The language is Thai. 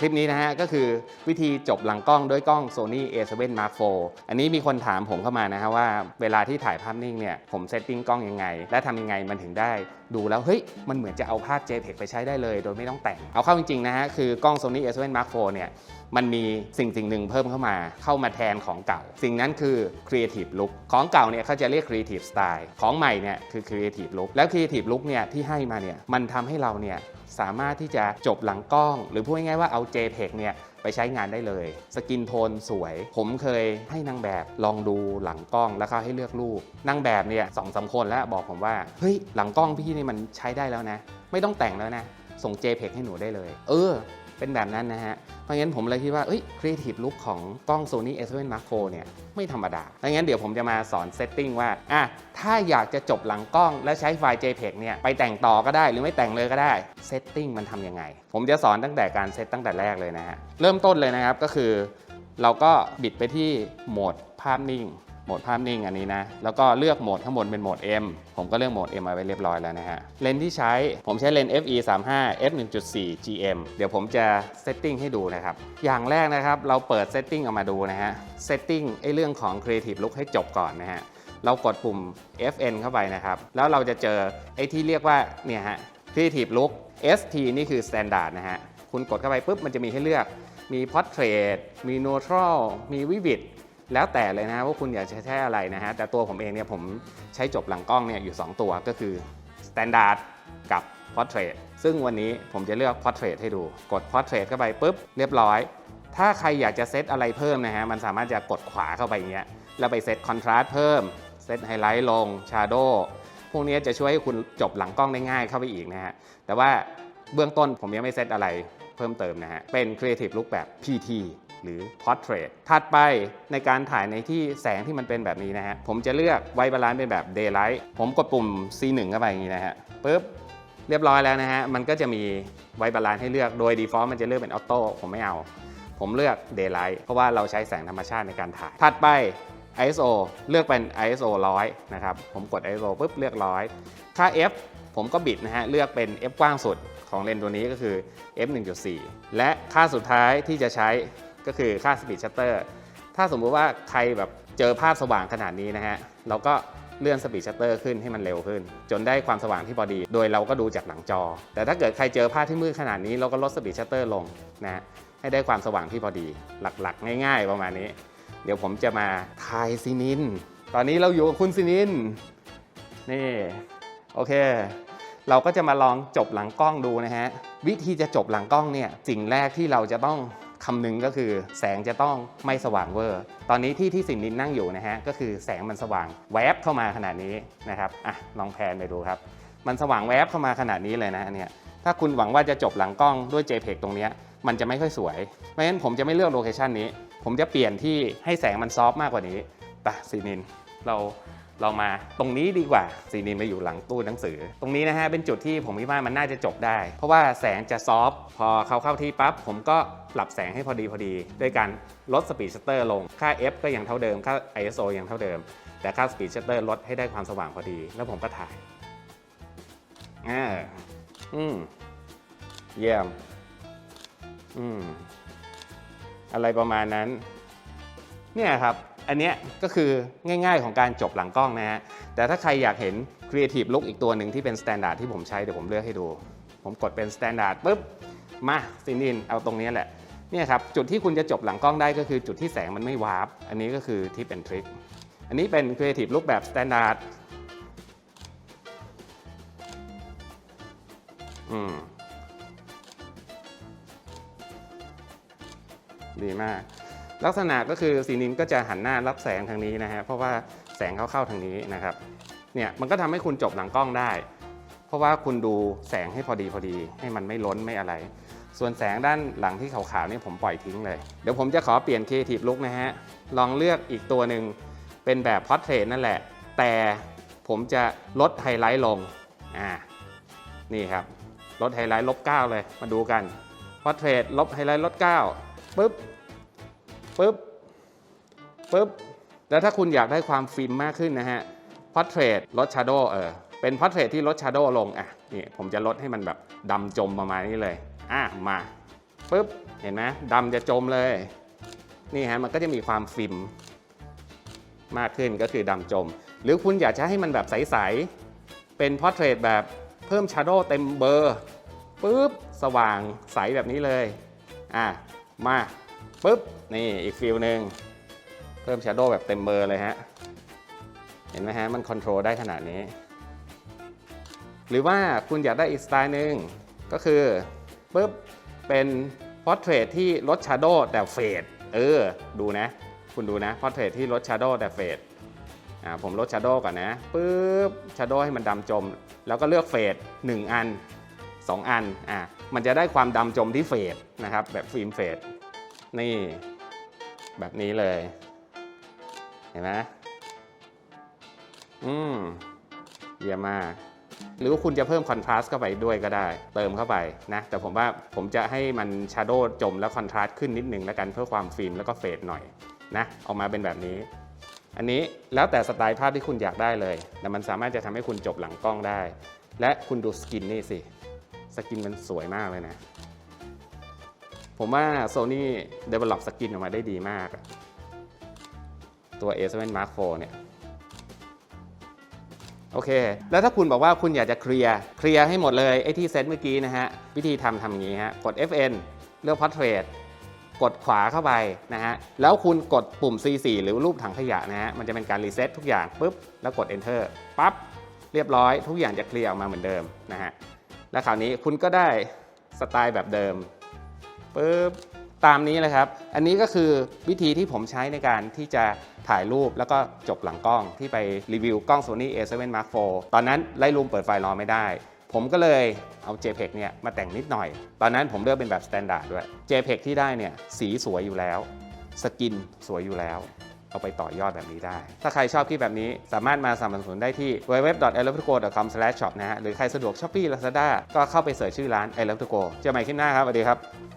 คลิปนี้นะฮะก็คือวิธีจบหลังกล้องด้วยกล้อง Sony A7 Mark IV อันนี้มีคนถามผมเข้ามานะฮะว่าเวลาที่ถ่ายภาพนิ่งเนี่ยผมเซตติ้งกล้องยังไง และทำยังไงมันถึงได้ดูแล้ว เฮ้ย มันเหมือนจะเอาภาพ JPEG ไปใช้ได้เลย โดยไม่ต้องแต่ง เอาเข้าจริง ๆ นะฮะ คือกล้อง Sony A7 Mark IV เนี่ยมันมีสิ่งสิ่งหนึ่งเพิ่มเข้ามาเข้ามาแทนของเก่า สิ่งนั้นคือ Creative Look ของเก่าเนี่ยเขาจะเรียก Creative Style ของใหม่เนี่ยคือ Creative Look แล้ว Creative Look เนี่ยที่ให้มาเนี่ยมันทำให้เราเนี่ย สามารถที่จะจบหลังกล้อง หรือพูดง่ายๆว่าเอา JPEG เนี่ยไปใช้งานได้เลย สกินโทนสวย ผมเคยให้นางแบบลองดูหลังกล้องแล้วเขาให้เลือกรูปนางแบบเนี่ยสองสามคนแล้วบอกผมว่าเฮ้ยหลังกล้องพี่นี่มันใช้ได้แล้วนะ ไม่ต้องแต่งแล้วนะ ส่ง JPEG ให้หนูได้เลย เออ เป็นแบบนั้นนะฮะ เพราะงั้นผมเลยคิดว่าเอ้ย Creative Look ของกล้อง Sony A7 Mark IV เนี่ยไม่ธรรมดาดังนั้นเดี๋ยวผมจะมาสอนเซตติ้งว่าอะถ้าอยากจะจบหลังกล้อง และใช้ไฟล์ JPEG เนี่ยไปแต่งต่อก็ได้หรือไม่แต่งเลยก็ได้เซตติ้งมันทำยังไง ผมจะสอนตั้งแต่การเซตตั้งแต่แรกเลยนะฮะ เริ่มต้นเลยนะครับก็คือ เราก็บิดไปที่โหมดภาพนิ่ง หมดภาพนิ่งอันนี้นะ แล้วก็เลือกโหมดข้างบนเป็นโหมด M ผมก็เลือกโหมด M มาไว้เรียบร้อยแล้วนะฮะ เลนส์ที่ใช้ผมใช้เลนส์ FE 35 f 1.4 GM เดี๋ยวผมจะเซตติ้งให้ดูนะครับ อย่างแรกนะครับเราเปิดเซตติ้งออกมาดูนะฮะ เซตติ้งไอ้เรื่องของ Creative Look ให้จบก่อนนะฮะ เรากดปุ่ม FN เข้าไปนะครับ แล้วเราจะเจอไอ้ที่เรียกว่าเนี่ยฮะ Creative Look ST นี่คือ Standard นะฮะ คุณกดเข้าไปปุ๊บมันจะมีให้เลือกมี Portrait มี Neutral มี Vivid แล้วแต่เลยนะว่าคุณอยากจะใช้อะไรนะฮะแต่ตัวผมเองเนี่ยผมใช้จบหลังกล้องเนี่ยอยู่ 2 ตัวก็คือ Standard กับ Portrait ซึ่งวันนี้ผมจะเลือก Portrait ให้ดูกด Portrait เข้าไปปุ๊บเรียบร้อย ถ้าใครอยากจะเซตอะไรเพิ่มนะฮะมันสามารถจะกดขวาเข้าไปอย่างเงี้ยแล้วไปเซต Contrast เพิ่มเซตไฮไลท์ลง Shadow พวกนี้จะช่วยให้คุณจบหลังกล้องได้ง่ายเข้าไปอีกนะฮะแต่ว่าเบื้องต้นผมยังไม่เซตอะไรเพิ่มเติมนะฮะเป็น Creative Look แบบ PT หรือ Portrait ถัดไปในการถ่ายในที่แสงที่มันเป็นแบบนี้นะฮะ ผมจะเลือกไวบาลานซ์เป็นแบบ Daylight ผมกดปุ่ม C1 เข้าไปอย่างนี้นะฮะปุ๊บเรียบร้อยแล้วนะฮะ มันก็จะมีไวบาลานซ์ให้เลือกโดย default มันจะเลือกเป็นออโต้ผมไม่เอา ผมเลือก Daylight เพราะว่าเราใช้แสงธรรมชาติในการถ่าย ถัดไป ISO เลือกเป็น ISO 100 นะครับ ผมกด ISO ปุ๊บเลือก 100 ค่า F ผมก็บิดนะฮะ เลือกเป็น F กว้างสุดของเลนส์ตัวนี้ก็คือ F 1.4 และค่าสุดท้ายที่จะใช้ ก็คือค่า Speed Shutter ถ้าสมมุติว่าใครแบบเจอภาพสว่างขนาดนี้นะฮะเราก็เลื่อนสปีดชัตเตอร์ขึ้นให้มันเร็วขึ้น จนได้ความสว่างที่พอดี โดยเราก็ดูจากหลังจอ แต่ถ้าเกิดใครเจอภาพที่มืดขนาดนี้เราก็ลดสปีดชัตเตอร์ลงนะฮะให้ได้ความสว่างที่พอดีหลักๆ ง่าย ๆ ประมาณนี้ เดี๋ยวผมจะมาทายซินิน ตอนนี้เราอยู่กับคุณซินินนี่โอเค เราก็จะมาลองจบหลังกล้องดูนะฮะวิธีจะจบหลังกล้องเนี่ยสิ่งแรกที่เราจะต้อง คำนึงก็คือแสงจะต้องไม่สว่างเวอร์ ตอนนี้ที่ที่สินนินนั่งอยู่นะฮะก็คือแสงมันสว่างแวบเข้ามาขนาดนี้นะครับอะลองแพนไปดูครับ มันสว่างแวบเข้ามาขนาดนี้เลยนะเนี่ยถ้าคุณหวังว่าจะจบหลังกล้องด้วย JPEG ตรงเนี้ยมันจะไม่ค่อยสวยเพราะฉะนั้นผมจะไม่เลือกโลเคชันนี้ ผมจะเปลี่ยนที่ให้แสงมันซอฟต์มากกว่านี้ไปซีนินเรา เรามาตรงนี้ดีกว่าซีนินมาอยู่หลังตู้หนังสือ ตรงนี้นะฮะเป็นจุดที่ผมคิดว่ามันน่าจะจบได้ เพราะว่าแสงจะซอฟต์พอเขาเข้าที่ปั๊บผมก็ปรับแสงให้พอดีพอดีด้วยการลดสปีดชัตเตอร์ลงค่า f ก็ยังเท่าเดิมค่า ISO ยังเท่าเดิม แต่ค่าสปีดชัตเตอร์ลดให้ได้ความสว่างพอดี แล้วผมก็ถ่ายอ่าอืมเยี่ยมอืมอะไรประมาณนั้น เนี่ยครับ อันเนี้ยก็คือง่ายๆของการจบหลังกล้องนะฮะ แต่ถ้าใครอยากเห็น Creative Look อีกตัวหนึ่งที่เป็น Standard ที่ผมใช้เดี๋ยวผมเลือกให้ดู ผมกดเป็น Standard ปุ๊บ มาซินินเอาตรงนี้แหละ เนี่ยครับ จุดที่คุณจะจบหลังกล้องได้ก็คือจุดที่แสงมันไม่วาร์ป อันนี้ก็คือทิป and trick อันนี้เป็น Creative Look แบบ Standard อืม ดีมาก ลักษณะก็คือสีนินก็จะหันหน้ารับแสงทางนี้นะฮะเพราะว่าแสงเข้าเข้าทางนี้นะครับเนี่ยมันก็ทำให้คุณจบหลังกล้องได้ เพราะว่าคุณดูแสงให้พอดีพอดี ให้มันไม่ล้นไม่อะไร ส่วนแสงด้านหลังที่ขาวๆนี่ผมปล่อยทิ้งเลย เดี๋ยวผมจะขอเปลี่ยน Creative Look นะฮะลองเลือกอีกตัวหนึ่งเป็นแบบ Portrait นั่นแหละ แต่ผมจะลดไฮไลท์ลงอ่านี่ครับลดไฮไลท์ลบ9เลยมาดูกัน Portrait ลบไฮไลท์ลด9ปุ๊บ ปุ๊บปุ๊บแล้วถ้าคุณอยากได้ความฟิล์มมากขึ้นนะฮะ Portrait ลด Shadow เออเป็น Portrait ที่ลด Shadow ลงอะนี่ผมจะลดให้มันแบบดำจมประมาณนี้เลยอะมาปุ๊บเห็นไหมดำจะจมเลย นี่ฮะมันก็จะมีความฟิล์มมากขึ้นก็คือดำจม หรือคุณอยากจะให้มันแบบใส ๆ เป็นพอร์เทรตแบบเพิ่มชาร์โดเต็มเบอร์ปุ๊บสว่างใสแบบนี้เลยอะมา ปุ๊บ นี่อีกฟิลหนึ่งเพิ่มชาร์โดแบบเต็มเบอร์เลยฮะ เห็นไหมฮะ มันคอนโทรลได้ขนาดนี้ หรือว่าคุณอยากได้อีกสไตล์หนึ่งก็คือปุ๊บ เป็นพอร์เทรตที่ลดชาร์โดแต่เฟดเออ ดูนะ คุณดูนะพอร์เทรตที่ลดชาร์โดแต่เฟดอ่าผมลดชาร์โดก่อนนะปุ๊บชาร์โดให้มันดำจม แล้วก็เลือกเฟด1 อัน 2 อันอะมันจะได้ความดำจมที่เฟดนะครับแบบฟิล์มเฟด นี่แบบนี้เลย เห็นไหมอืมเยี่ยมมาก หรือว่าคุณจะเพิ่มคอนทราสต์เข้าไปด้วยก็ได้ เติมเข้าไปนะ แต่ผมว่าผมจะให้มันชาร์โดจมแล้วคอนทราสต์ขึ้นนิดนึงแล้วกันเพื่อความฟิล์มแล้วก็เฟดหน่อยนะออกมาเป็นแบบนี้ อันนี้แล้วแต่สไตล์ภาพที่คุณอยากได้เลย แต่มันสามารถจะทำให้คุณจบหลังกล้องได้ และคุณดูสกินนี่สิ สกินมันสวยมากเลยนะ ผมว่า Sony develop สกินออกมาได้ดีมาก ตัว A7 Mark IV เนี่ยโอเค แล้วถ้าคุณบอกว่าคุณอยากจะเคลียร์ เคลียร์ให้หมดเลยไอ้ที่เซตเมื่อกี้นะฮะ วิธีทำทำอย่างนี้ฮะ กด FN เลือก Portrait กดขวาเข้าไปนะฮะ แล้วคุณกดปุ่ม C4 หรือรูปถังขยะนะฮะ มันจะเป็นการรีเซ็ตทุกอย่างปุ๊บ แล้วกด Enter ปั๊บ เรียบร้อย ทุกอย่างจะเคลียร์ออกมาเหมือนเดิมนะฮะ และคราวนี้คุณก็ได้สไตล์แบบเดิม ปุ๊บตามนี้เลยครับ อันนี้ก็คือวิธีที่ผมใช้ในการที่จะถ่ายรูปแล้วก็จบหลังกล้องที่ไปรีวิวกล้อง Sony A7 Mark IV ตอนนั้นไล่รูมเปิดไฟล์รอไม่ได้ ผมก็เลยเอา JPEG เนี่ยมาแต่งนิดหน่อย ตอนนั้นผมเลือกเป็นแบบ Standard ด้วย JPEG ที่ได้เนี่ยสีสวยอยู่แล้ว สกินสวยอยู่แล้ว เอาไปต่อยอดแบบนี้ได้ ถ้าใครชอบคลิปแบบนี้สามารถมาสนับสนุนได้ที่ www.ilovetogo.com/shop นะฮะหรือใครสะดวก Shopee Lazada ก็เข้าไปเสิร์ชชื่อร้าน i love to go เจอกันใหม่คลิปหน้าครับสวัสดีครับ